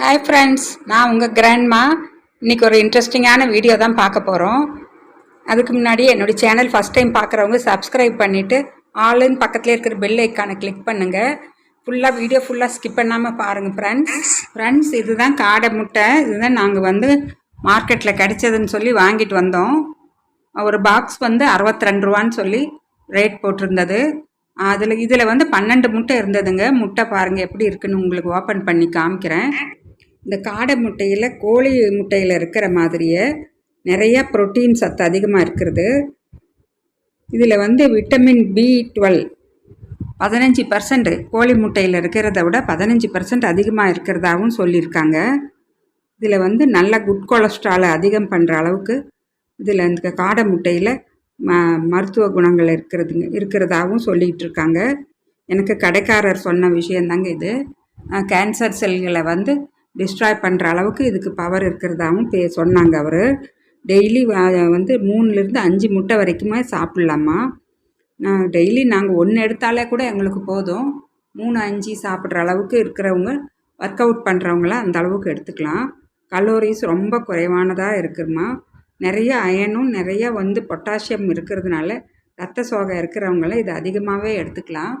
Hi friends நான் உங்கள் grandma இன்றைக்கி ஒரு இன்ட்ரெஸ்டிங்கான வீடியோ தான் பார்க்க போகிறோம் அதுக்கு முன்னாடி என்னுடைய சேனல் ஃபஸ்ட் டைம் பார்க்குறவங்க சப்ஸ்கிரைப் பண்ணிவிட்டு ஆளுன்னு பக்கத்தில் இருக்கிற பெல் ஐக்கானை கிளிக் பண்ணுங்கள் ஃபுல்லாக வீடியோ ஃபுல்லாக ஸ்கிப் பண்ணாமல் பாருங்கள் ஃப்ரெண்ட்ஸ் ஃப்ரெண்ட்ஸ் இதுதான் காடை முட்டை. இதுதான் நாங்கள் வந்து மார்க்கெட்டில் கிடைச்சதுன்னு சொல்லி வாங்கிட்டு வந்தோம். ஒரு பாக்ஸ் வந்து 62 ரூபான்னு சொல்லி ரேட் போட்டிருந்தது. அதில் இதில் வந்து பன்னெண்டு முட்டை இருந்ததுங்க. முட்டை பாருங்கள் எப்படி இருக்குன்னு உங்களுக்கு ஓப்பன் பண்ணி காமிக்கிறேன். இந்த காடை முட்டையில் கோழி முட்டையில் இருக்கிற மாதிரியே நிறையா புரோட்டீன் சத்து அதிகமாக இருக்கிறது. இதில் வந்து விட்டமின் பி டுவெல் பதினஞ்சு பர்சன்ட் கோழி முட்டையில் இருக்கிறத விட பதினஞ்சு பர்சன்ட் அதிகமாக இருக்கிறதாகவும் சொல்லியிருக்காங்க. இதில் வந்து நல்ல குட் கொலஸ்ட்ராலை அதிகம் பண்ணுற அளவுக்கு இதில் இந்த காடை முட்டையில் ம மருத்துவ குணங்கள் இருக்கிறதுங்க இருக்கிறதாகவும் சொல்லிகிட்டு இருக்காங்க எனக்கு கடைக்காரர் சொன்ன விஷயந்தாங்க இது. கேன்சர் செல்களை வந்து டிஸ்ட்ராய் பண்ணுற அளவுக்கு இதுக்கு பவர் இருக்கிறதாகவும் பே சொன்னாங்க அவர். டெய்லி வந்து மூணுலேருந்து அஞ்சு முட்டை வரைக்குமே சாப்பிட்லாமா? டெய்லி நாங்கள் ஒன்று எடுத்தாலே கூட எங்களுக்கு போதும். மூணு அஞ்சு சாப்பிட்ற அளவுக்கு இருக்கிறவங்க ஒர்க் அவுட் பண்ணுறவங்களாம் அந்த அளவுக்கு எடுத்துக்கலாம். கலோரிஸ் ரொம்ப குறைவானதாக இருக்குமா? நிறைய அயனும் நிறைய வந்து பொட்டாசியம் இருக்கிறதுனால ரத்த சோகை இருக்கிறவங்களாம் இது அதிகமாகவே எடுத்துக்கலாம்.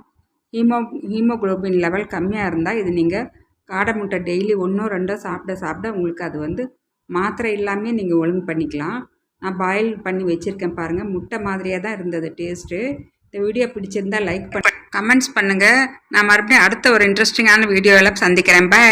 ஹீமோ ஹீமோகுளோபின் லெவல் கம்மியாக இருந்தால் இது நீங்கள் காடை முட்டை டெய்லி ஒன்றோ ரெண்டோ சாப்பிட சாப்பிட உங்களுக்கு அது வந்து மாத்திரை இல்லாமே நீங்கள் ஒழுங்கு பண்ணிக்கலாம். நான் பாயில் பண்ணி வச்சுருக்கேன் பாருங்கள் முட்டை மாதிரியாக தான் இருந்தது டேஸ்ட்டு இந்த வீடியோ பிடிச்சிருந்தா லைக் பண்ண. கமெண்ட்ஸ் பண்ணுங்கள் நான் மறுபடியும் அடுத்த ஒரு இன்ட்ரெஸ்டிங்கான வீடியோவில் சந்திக்கிறேன். பை